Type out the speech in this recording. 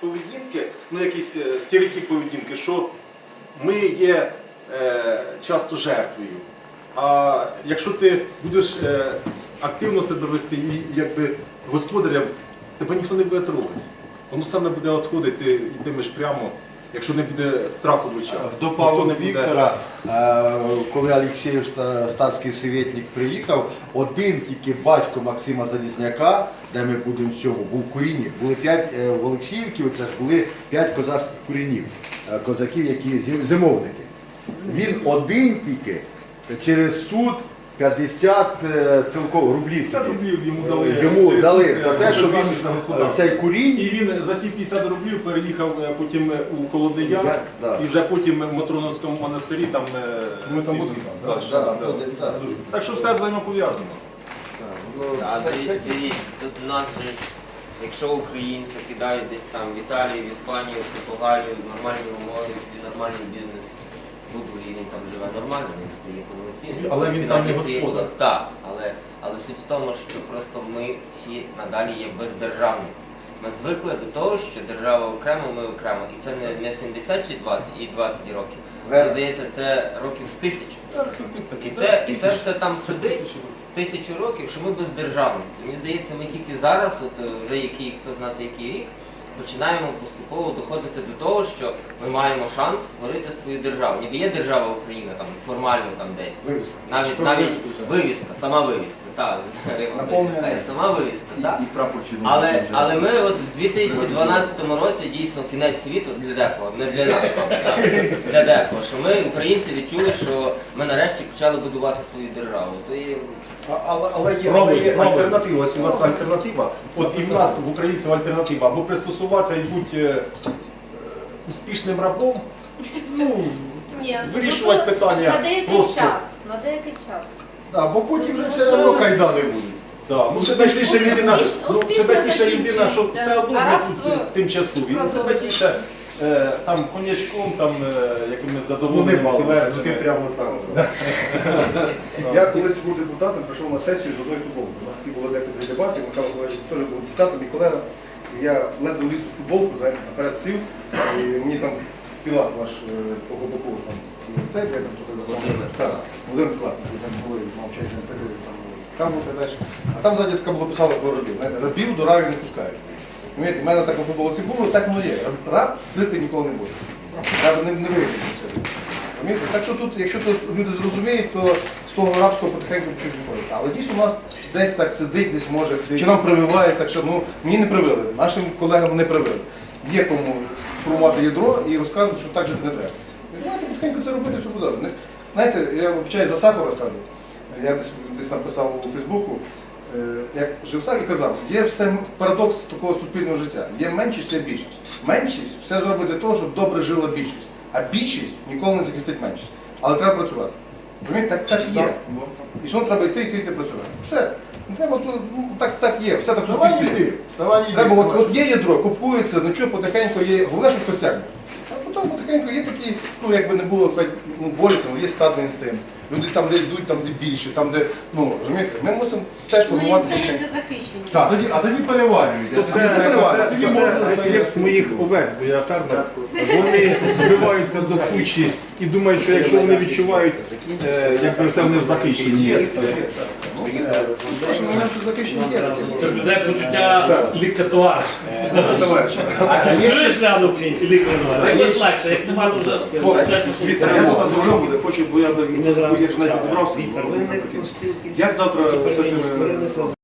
поведінки, ну якісь е, стереотип поведінки, що ми є е, часто жертвою. А якщо ти будеш е, активно себе вести і якби господарям, тебе ніхто не буде трогати. Воно саме буде відходити, ти йтимеш прямо, якщо не буде страху в очах. До Павла Віктора, е, коли Олексєєв статський советник приїхав, один тільки батько Максима Залізняка, де ми будемо з цього, був курінів. Були п'ять е, в Олексіївці, оце ж були п'ять козацьких курінів, е, козаків, які зимовники. Він один тільки через суд 50 е, рублів. 50 рублів йому дали. Йому Через дали за е, те, що він за е, цей курінь І він за ті 50 рублів переїхав е, потім е, у Колодияр, Я- да. і вже потім в Матроновському монастирі там. е, Ми там будемо, да? да, Да, да. да. Так що все взаємопов'язано. Ну, А дивіться, тут у нас же ж, якщо українці кидають десь там в Італії, в Іспанію, в Португалію, нормальні умови, нормальний бізнес будує, і він там живе нормально, він стає повноцінним. Але він там не господар. Так, але, але суть в тому, що просто ми всі надалі є бездержавні. Ми звикли до того, що держава окремо, ми окремо. І це не, не 70 чи 20 і 20 років. Мені здається, це років з тисячу. І це, і це все там сидить тисячу років, що ми бездержавні. Мені здається, ми тільки зараз, от е, вже який, хто знати який рік, починаємо поступово доходити до того, що ми маємо шанс створити свою державу. Ніби є держава Україна там формально там десь. Вивіска. Навіть навіть вивіска, сама вивіска, так, Наповнення. Петрівна, сама вивіска, так. І, і прапорчину. Але, але ми от в 2012 році дійсно кінець світу для декого, не для нас, так, для декого, що ми, українці, відчули, що ми нарешті почали будувати свою державу. То є А- Але, але є, але є пробуй. альтернатива. Ось у нас альтернатива. От і в нас в українців альтернатива. Або пристосуватися і бути е, е, успішним рабом. Ну, Ні, Вирішувати ну, питання на деякий просто. час. На деякий час. Да, бо потім вже Ну, все одно кайдани будуть. Да, ну себе тіше людина, ну, себе тіше людина, що все одно рабство тут тимчасові. Він себе тіше е, там конячком, там е, якимись Ну задоволеними ну тілесними. ти прямо так. Я колись був депутатом, прийшов на сесію з одної футболки. У нас такі були декотрі дебати, Михайло Миколаївич теж був депутатом, мій колега. Я ледве вліз у футболку, знаєте, наперед сів, і мені там Пілат ваш е, по боку там це, я там трохи заслав. Володимир. Так, Володимир Пілат, ним були, мав честь не прийти, там каву та далі. А там ззаді така було писало про рабів. Знаєте, рабів до раю не пускають. Розумієте, в мене так у футболці було, так воно є. Раб сити ніколи не буде. Раб не, не до цього. Розумієте? Так що тут, якщо тут люди зрозуміють, то з того рабського потихеньку почуть виходити. Але дійсно у нас десь так сидить, десь може, чи нам прививають, так що ну, мені не привили, нашим колегам не привили. Є кому сформувати ядро і розказувати, що так жити не треба. Давайте потихеньку це робити, все буде. Знаєте, я вибачаю за Саху розкажу. Я десь, десь написав у Фейсбуку, е, як жив Сах і казав, є все парадокс такого суспільного життя. Є меншість, є більшість. Меншість все зробить для того, щоб добре жила більшість. А більшість ніколи не захистить меншість. Але треба працювати. Розумієте, так, так є. І що треба йти, йти, йти працювати. Все. Не треба, ну, ну, так, так є, все так в Давай суспільстві. йди, давай йди. Треба, от, от є ядро, купується, ну чого потихеньку є, головне, щоб косяк. А потім потихеньку є такі, ну якби не було хоч, ну, болісно, але є стадний інстинкт. Люди там, де йдуть, там, де більше, там, де, ну, розумієте, ми мусимо теж Ми формувати захищені. А тоді, а тоді перевалюють. То це, це, це, це як моїх овець, бо я фермер. Вони збиваються до кучі і думають, що якщо вони відчувають, е, якби це вони захищення є. Це буде почуття лікар-товариш. Товариш. Чуєш ряду українці, лікар-товариш? Якось легше, як нема, то вже я завтра з рулем буде, хочу, бо я, бо я ж навіть зібрався. Як завтра це